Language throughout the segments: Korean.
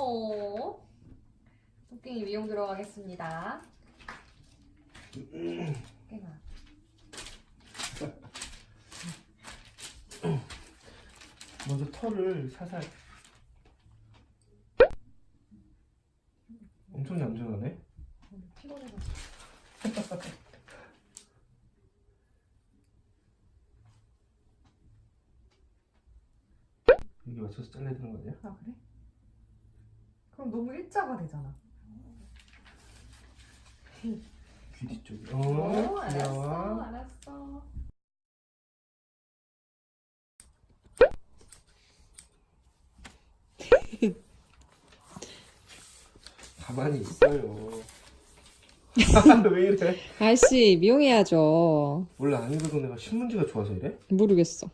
어. 토끼 미용 들어가겠습니다. 토끼가. 먼저 털을 살살 엄청 얌전하네 피곤해가지고. 여기 맞춰서 잘라야 되는 거 아니야? 아 그래? 그럼 너무 일자가 되잖아. 귀 뒤쪽에 어, 어, 알았어, 귀여워 알았어. 가만히 있어요 왜 이래 아저씨 미용해야죠. 원래 안 읽어도 내가 신문지가 좋아서 이래? 모르겠어.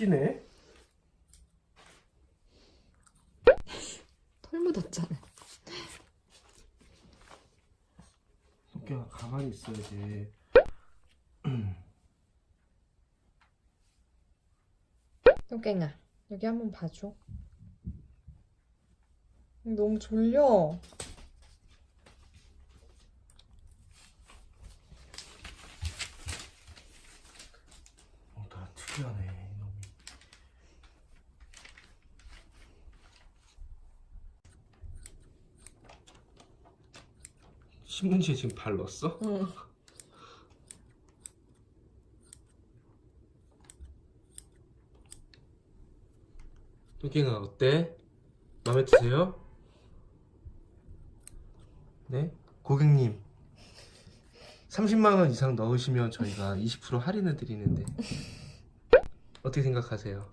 웃기네 털 묻었잖아. 토끼야 가만히 있어야지 토끼야 여기 한번 봐줘. 너무 졸려. 어, 다 특이하네 이놈이 신문지에 지금 발 넣었어? 응. 토끼가 어때? 마음에 드세요? 네? 고객님 30만원 이상 넣으시면 저희가 20% 할인을 드리는데 어떻게 생각하세요?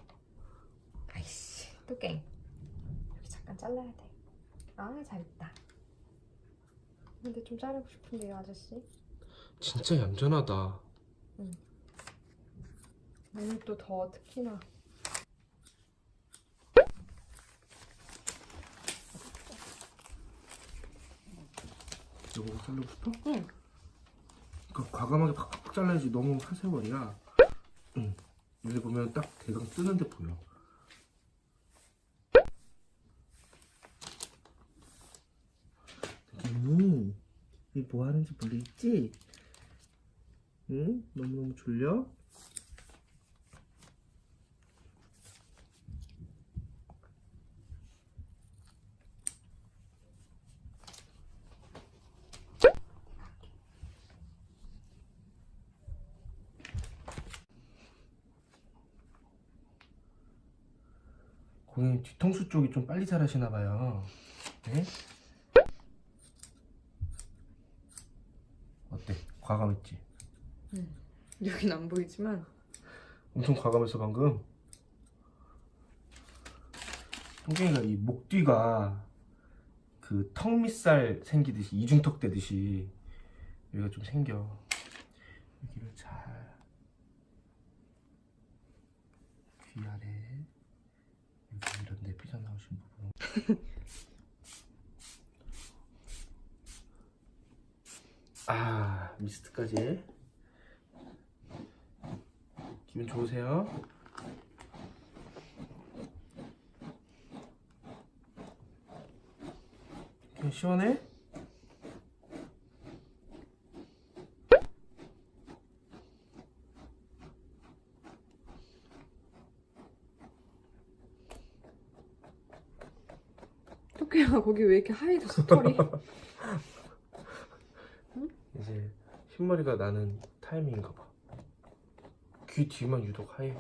아이씨 토끼 여기 잠깐 잘라야 돼. 아 잘했다. 근데 좀 자르고 싶은데요 아저씨. 진짜 얌전하다 오늘 또 더 특히나. 이거 자르고 싶어? 응. 그 과감하게 팍팍 잘라야지 너무 한 세월이야 응 여기 보면 딱 대강 뜨는데 보여 음, 이 뭐 하는지 모르겠지? 응? 너무너무 졸려? 고객님 뒤통수 쪽이 좀 빨리 자라시나 봐요. 네? 어때? 과감했지? 여긴 안 보이지만 엄청 과감했어 방금. 통갱이가 이 목 뒤가 그 턱 밑살 생기듯이 이중턱 되듯이 여기가 좀 생겨. 여기를 잘 귀 아래 여기 이런 데 삐져나오신 부분. 아 미스트까지. 기분 좋으세요? 시원해? 토끼야 거기 왜 이렇게 하얘졌어 털이? 이제 흰머리가 나는 타이밍인가 봐. 귀 뒤만 유독 하얘.